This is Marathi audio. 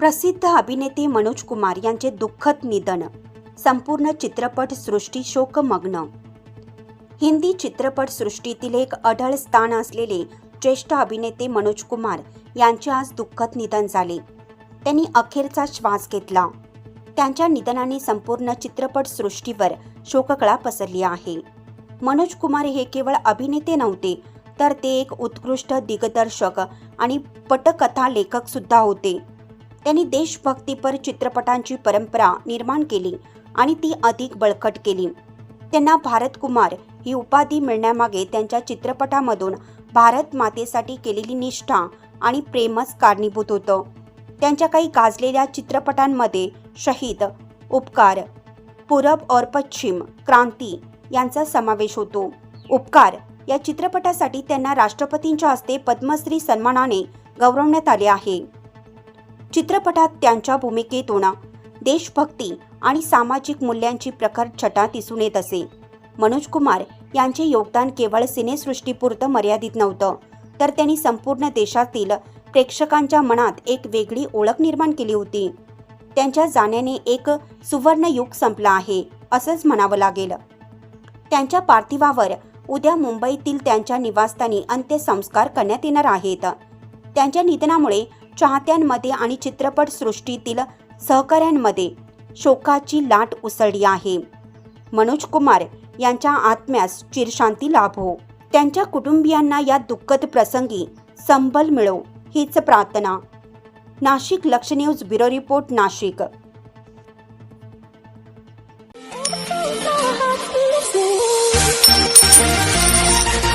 प्रसिद्ध अभिनेते मनोज कुमार यांचे दुःखद निधन. संपूर्ण चित्रपट सृष्टी शोकमग्न. हिंदी चित्रपट सृष्टीतील एक अढळ स्थान असलेले ज्येष्ठ अभिनेते मनोज कुमार यांचे आज दुःखद निधन झाले. त्यांनी अखेरचा श्वास घेतला. त्यांच्या निधनाने संपूर्ण चित्रपट सृष्टीवर शोककळा पसरली आहे. मनोज कुमार हे केवळ अभिनेते नव्हते तर ते एक उत्कृष्ट दिग्दर्शक आणि पटकथा लेखक सुद्धा होते. त्यांनी देशभक्तीपर चित्रपटांची परंपरा निर्माण केली आणि ती अधिक बळकट केली. त्यांना भारत कुमार ही उपाधी मिळण्यामागे त्यांच्या चित्रपटामधून भारत मातेसाठी केलेली निष्ठा आणि प्रेमच कारणीभूत होतं. त्यांच्या काही गाजलेल्या चित्रपटांमध्ये शहीद उपकार पूरब और पश्चिम क्रांती यांचा समावेश होतो. उपकार या चित्रपटासाठी त्यांना राष्ट्रपतींच्या हस्ते पद्मश्री सन्मानाने गौरवण्यात आले आहे. चित्रपटात त्यांच्या भूमिकेतून देशभक्ती आणि सामाजिक मूल्यांची प्रखर छटा दिसून येत असे. मनोज कुमार यांचे योगदान केवळ सिनेसृष्टीपुरतं मर्यादित नव्हतं तर त्यांनी संपूर्ण देशातील प्रेक्षकांच्या मनात एक वेगळी ओळख निर्माण केली होती. त्यांच्या जाण्याने एक सुवर्ण युग संपला आहे असंच म्हणावं लागेल. त्यांच्या पार्थिवावर उद्या मुंबईतील त्यांच्या निवासस्थानी अंत्यसंस्कार करण्यात येणार आहेत. त्यांच्या निधनामुळे चाहत्यांमध्ये आणि चित्रपट सृष्टीतील सहकाऱ्यांमध्ये शोकाची लाट उसळली आहे. मनोज कुमार यांच्या आत्म्यास चिरशांती लाभो. त्यांच्या कुटुंबियांना या दुःखद प्रसंगी संबल मिळो हीच प्रार्थना. Nashik Laksh news bureau report Nashik. Thank you.